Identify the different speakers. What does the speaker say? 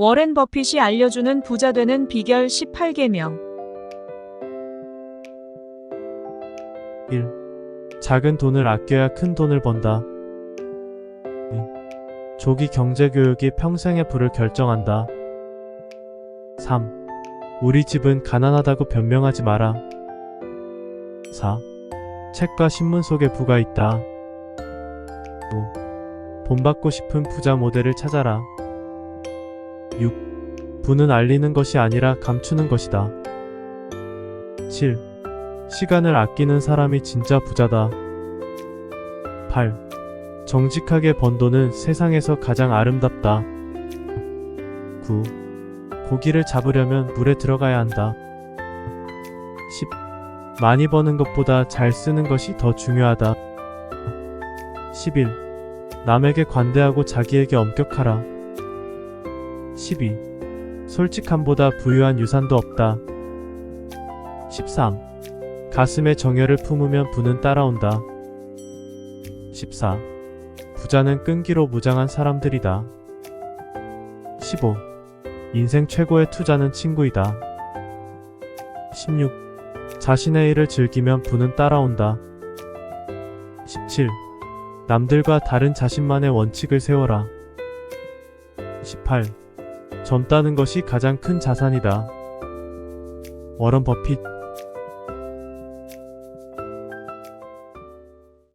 Speaker 1: 워렌 버핏이 알려주는 부자 되는 비결 18계명.
Speaker 2: 1. 작은 돈을 아껴야 큰 돈을 번다. 2. 조기 경제 교육이 평생의 부를 결정한다. 3. 우리 집은 가난하다고 변명하지 마라. 4. 책과 신문 속에 부가 있다. 5. 본받고 싶은 부자 모델을 찾아라. 6. 부는 알리는 것이 아니라 감추는 것이다. 7. 시간을 아끼는 사람이 진짜 부자다. 8. 정직하게 번 돈은 세상에서 가장 아름답다. 9. 고기를 잡으려면 물에 들어가야 한다. 10. 많이 버는 것보다 잘 쓰는 것이 더 중요하다. 11. 남에게 관대하고 자기에게 엄격하라. 12. 솔직함보다 부유한 유산도 없다. 13. 가슴에 정열을 품으면 부는 따라온다. 14. 부자는 끈기로 무장한 사람들이다. 15. 인생 최고의 투자는 친구이다. 16. 자신의 일을 즐기면 부는 따라온다. 17. 남들과 다른 자신만의 원칙을 세워라. 18. 젊다는 것이 가장 큰 자산이다. 워런 버핏